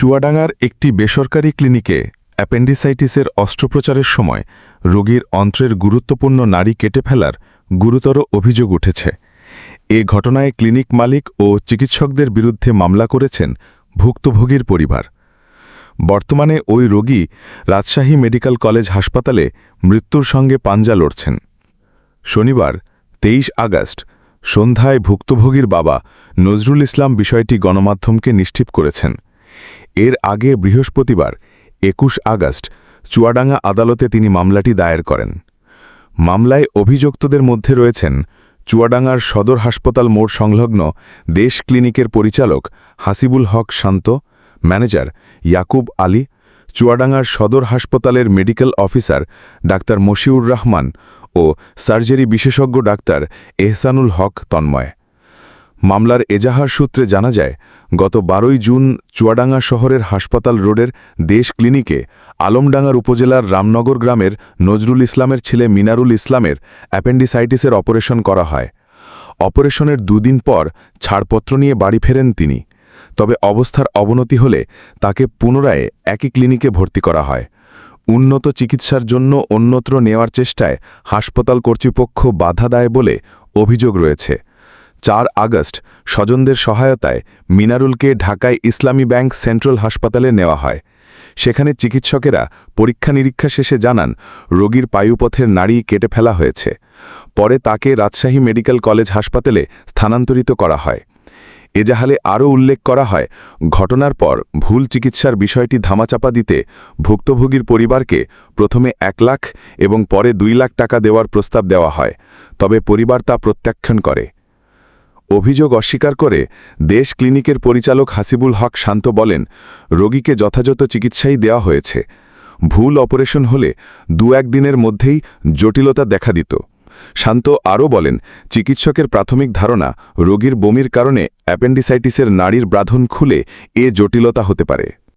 চুয়াডাঙ্গার একটি বেসরকারি ক্লিনিকে অ্যাপেন্ডিসাইটিসের অস্ত্রোপচারের সময় রোগীর অন্ত্রের গুরুত্বপূর্ণ নারী কেটে ফেলার গুরুতর অভিযোগ উঠেছে। এ ঘটনায় ক্লিনিক মালিক ও চিকিৎসকদের বিরুদ্ধে মামলা করেছেন ভুক্তভোগীর পরিবার। বর্তমানে ওই রোগী রাজশাহী মেডিকেল কলেজ হাসপাতালে মৃত্যুর সঙ্গে পাঞ্জা লড়ছেন। শনিবার, তেইশ আগস্ট, সন্ধ্যায় ভুক্তভোগীর বাবা নজরুল ইসলাম বিষয়টি গণমাধ্যমকে নিশ্চিত করেছেন। এর আগে বৃহস্পতিবার, একুশ আগস্ট, চুয়াডাঙ্গা আদালতে তিনি মামলাটি দায়ের করেন। মামলায় অভিযুক্তদের মধ্যে রয়েছেন চুয়াডাঙ্গার সদর হাসপাতাল মোড় সংলগ্ন দেশ ক্লিনিকের পরিচালক হাসিবুল হক শান্ত, ম্যানেজার ইয়াকুব আলী, চুয়াডাঙ্গার সদর হাসপাতালের medical officer doctor Moshiur Rahman ও সার্জারি বিশেষজ্ঞ ডাক্তার এহসানুল হক তন্ময়। মামলার এজাহার সূত্রে জানা যায়, গত বারোই জুন চুয়াডাঙ্গা শহরের হাসপাতাল রোডের দেশ ক্লিনিকে আলমডাঙ্গার উপজেলার রামনগর গ্রামের নজরুল ইসলামের ছেলে মিনারুল ইসলামের অ্যাপেন্ডিসাইটিসের অপারেশন করা হয়। অপারেশনের দুদিন পর ছাড়পত্র নিয়ে বাড়ি ফেরেন তিনি। তবে অবস্থার অবনতি হলে তাকে পুনরায় একই ক্লিনিকে ভর্তি করা হয়। উন্নত চিকিৎসার জন্য অন্যত্র নেওয়ার চেষ্টায় হাসপাতাল কর্তৃপক্ষ বাধা দেয় বলে অভিযোগ রয়েছে। চার আগস্ট স্বজনদের সহায়তায় মিনারুলকে ঢাকায় ইসলামী ব্যাংক সেন্ট্রাল হাসপাতালে নেওয়া হয়। সেখানে চিকিৎসকেরা পরীক্ষা নিরীক্ষা শেষে জানান, রোগীর পায়ুপথের নাড়ি কেটে ফেলা হয়েছে। পরে তাকে রাজশাহী মেডিকেল কলেজ হাসপাতালে স্থানান্তরিত করা হয়। এজাহালে আরও উল্লেখ করা হয়, ঘটনার পর ভুল চিকিৎসার বিষয়টি ধামাচাপা দিতে ভুক্তভোগীর পরিবারকে প্রথমে এক লাখ এবং পরে দুই লাখ টাকা দেওয়ার প্রস্তাব দেওয়া হয়। তবে পরিবার তা প্রত্যাখ্যান করে। অভিযোগ অস্বীকার করে দেশ ক্লিনিকের পরিচালক হাসিবুল হক শান্ত বলেন, রোগীকে যথাযথ চিকিৎসাই দেওয়া হয়েছে। ভুল অপারেশন হলে দু একদিনের মধ্যেই জটিলতা দেখা দিত। শান্ত আরও বলেন, চিকিৎসকের প্রাথমিক ধারণা, রোগীর বমির কারণে অ্যাপেন্ডিসাইটিসের নাড়ির ব্রাধন খুলে এ জটিলতা হতে পারে।